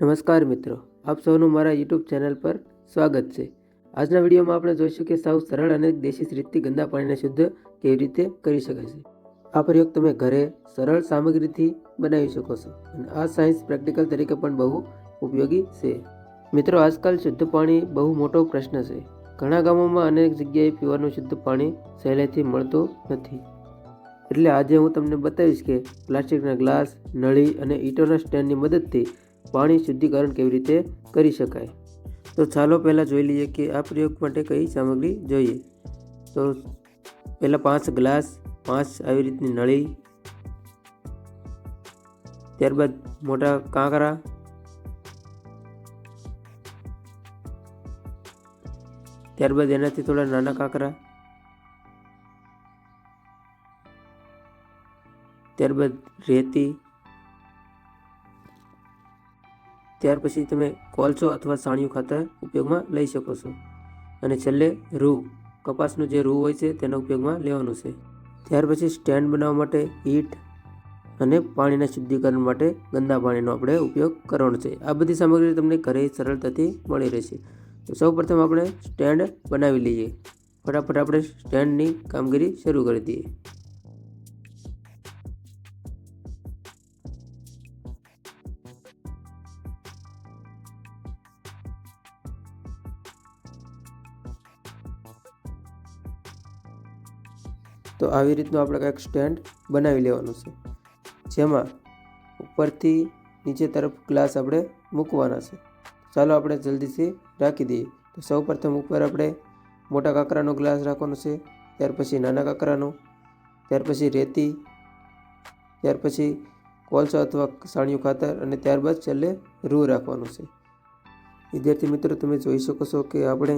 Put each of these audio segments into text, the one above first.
નમસ્કાર મિત્રો, આપ સૌનું મારા યુટ્યુબ ચેનલ પર સ્વાગત છે. આજના વિડીયોમાં આપણે જોઈશું કે સાવ સરળ અને દેશી રીતથી ગંદા પાણીને શુદ્ધ કેવી રીતે કરી શકાય છે. આ પ્રયોગ તમે ઘરે સરળ સામગ્રીથી બનાવી શકો છો અને આ સાયન્સ પ્રેક્ટિકલ તરીકે પણ બહુ ઉપયોગી છે. મિત્રો, આજકાલ શુદ્ધ પાણી બહુ મોટો પ્રશ્ન છે. ઘણા ગામોમાં અનેક જગ્યાએ પીવાનું શુદ્ધ પાણી સહેલાઈથી મળતું નથી. એટલે આજે હું તમને બતાવીશ કે પ્લાસ્ટિકના ગ્લાસ, નળી અને ઈંટોના સ્ટેન્ડની મદદથી પાણી શુદ્ધિકરણ કેવી રીતે કરી શકાય? તો ચાલો પહેલાં જોઈ લઈએ કે આ પ્રયોગ માટે કઈ સામગ્રી જોઈએ. તો પહેલાં પાંચ ગ્લાસ, પાંચ આવી રીતની નળી, ત્યારબાદ મોટા કાંકરા, ત્યારબાદ એનાથી થોડા નાના કાંકરા, ત્યારબાદ રેતી ત્યાર પછી તમે કોલસો અથવા સાણિયું ખાતર ઉપયોગમાં લઈ શકો છો. અને છેલ્લે રૂ. કપાસનું જે રૂ હોય છે તેનો ઉપયોગમાં લેવાનું છે. ત્યાર પછી સ્ટેન્ડ બનાવવા માટે ઈટ અને પાણીના શુદ્ધિકરણ માટે ગંદા પાણીનો આપણે ઉપયોગ કરવાનો છે. આ બધી સામગ્રી તમને ઘરે સરળતાથી મળી રહેશે. તો સૌ પ્રથમ આપણે સ્ટેન્ડ બનાવી લઈએ. ફટાફટ આપણે સ્ટેન્ડની કામગીરી શરૂ કરી દઈએ. તો આવી રીતનું આપણે કંઈક સ્ટેન્ડ બનાવી લેવાનું છે. જેમાં ઉપરથી નીચે તરફ ગ્લાસ આપણે મૂકવાના છે. ચાલો આપણે જલ્દીથી રાખી દઈએ. તો સૌ પ્રથમ ઉપર આપણે મોટા કાંકરાનો ગ્લાસ રાખવાનો છે, ત્યાર પછી નાના કાંકરાનો, ત્યાર પછી રેતી, ત્યાર પછી કોલસો અથવા સાણિયું ખાતર અને ત્યારબાદ છેલ્લે રૂ રાખવાનું છે. વિદ્યાર્થી મિત્રો, તમે જોઈ શકો છો કે આપણે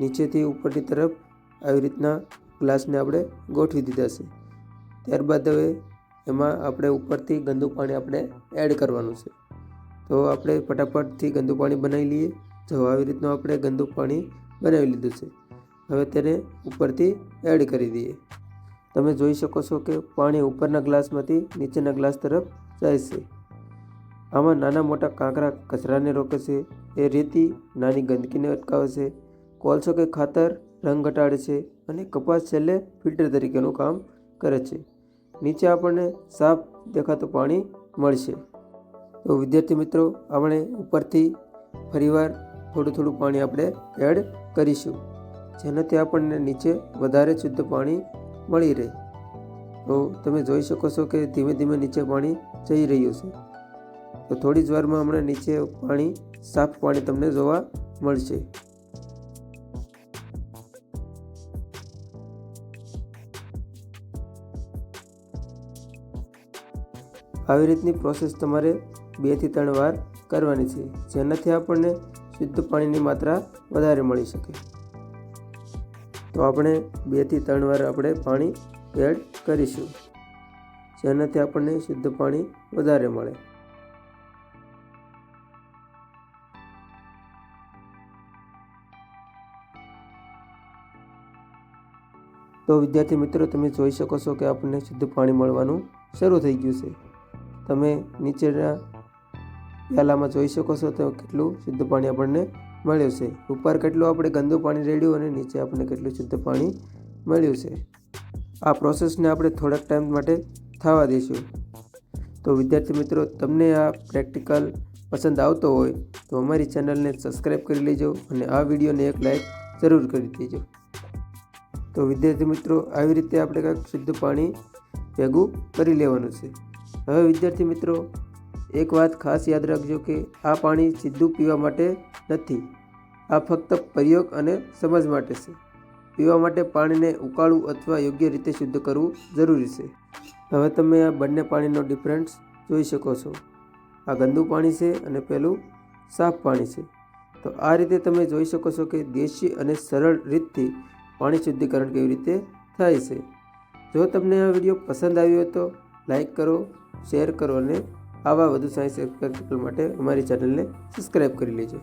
નીચેથી ઉપરની તરફ આવી રીતના ગ્લાસને આપણે ગોઠવી દીધા છે. ત્યારબાદ હવે એમાં આપણે ઉપરથી ગંદુ પાણી આપણે એડ કરવાનું છે. તો આપણે ફટાફટથી ગંદુ પાણી બનાવી લઈએ. જો આવી રીતનું આપણે ગંદુ પાણી બનાવી લીધું છે. હવે તેને ઉપરથી એડ કરી દઈએ. તમે જોઈ શકો છો કે પાણી ઉપરના ગ્લાસમાંથી નીચેના ગ્લાસ તરફ જાય છે. આમાં નાના મોટા કાંકરા કચરાને રોકે છે. એ રેતી નાની ગંદકીને અટકાવે છે. કોલસો કે ખાતર રંગ ઘટાડે છે. અને કપાસ છેલ્લે ફિલ્ટર તરીકેનું કામ કરે છે. નીચે આપણને સાફ દેખાતું પાણી મળશે. તો વિદ્યાર્થી મિત્રો, આપણે ઉપરથી ફરીવાર થોડું થોડું પાણી આપણે એડ કરીશું, જેનાથી આપણને નીચે વધારે શુદ્ધ પાણી મળી રહે. તો તમે જોઈ શકો છો કે ધીમે ધીમે નીચે પાણી જઈ રહ્યું છે. તો થોડી જ વારમાં હમણાં નીચે પાણી, સાફ પાણી તમને જોવા મળશે. આવી રીતની પ્રોસેસ તમારે બેથી ત્રણ વાર કરવાની છે, જેનાથી આપણને શુદ્ધ પાણીની માત્રા વધારે મળી શકે. તો આપણે બેથી ત્રણ વાર આપણે પાણી એડ કરીશું, જેનાથી આપણને શુદ્ધ પાણી વધારે મળે. તો વિદ્યાર્થી મિત્રો, તમે જોઈ શકો છો કે આપણને શુદ્ધ પાણી મળવાનું શરૂ થઈ ગયું છે. તમે નીચેના પ્યાલામાં જોઈ શકો છો તો કેટલું શુદ્ધ પાણી આપણને મળ્યું છે. ઉપર કેટલું આપણે ગંદુ પાણી રેડ્યું અને નીચે આપણને કેટલું શુદ્ધ પાણી મળ્યું છે. આ પ્રોસેસને આપણે થોડાક ટાઈમ માટે થવા દઈશું. તો વિદ્યાર્થી મિત્રો, તમને આ પ્રેક્ટિકલ પસંદ આવતો હોય તો અમારી ચેનલને સબસ્ક્રાઈબ કરી લેજો અને આ વિડીયોને એક લાઈક જરૂર કરી દેજો. તો વિદ્યાર્થી મિત્રો, આવી રીતે આપણે કંઈક શુદ્ધ પાણી ભેગું કરી લેવાનું છે. હવે વિદ્યાર્થી મિત્રો, એક વાત ખાસ યાદ રાખજો કે આ પાણી સીધું પીવા માટે નથી. આ ફક્ત પ્રયોગ અને સમજ માટે છે. પીવા માટે પાણીને ઉકાળવું અથવા યોગ્ય રીતે શુદ્ધ કરવું જરૂરી છે. હવે તમે આ બંને પાણીનો ડિફરન્સ જોઈ શકો છો. આ ગંદુ પાણી છે અને પેલું સાફ પાણી છે. તો આ રીતે તમે જોઈ શકો છો કે દેશી અને સરળ રીતથી પાણી શુદ્ધિકરણ કેવી રીતે થાય છે. જો તમને આ વીડિયો પસંદ આવ્યો તો લાઈક કરો, શેર કરો અને આવા વધુ સાયન્સ પ્રેક્ટિકલ માટે અમારી ચેનલને સબસ્ક્રાઈબ કરી લેજો.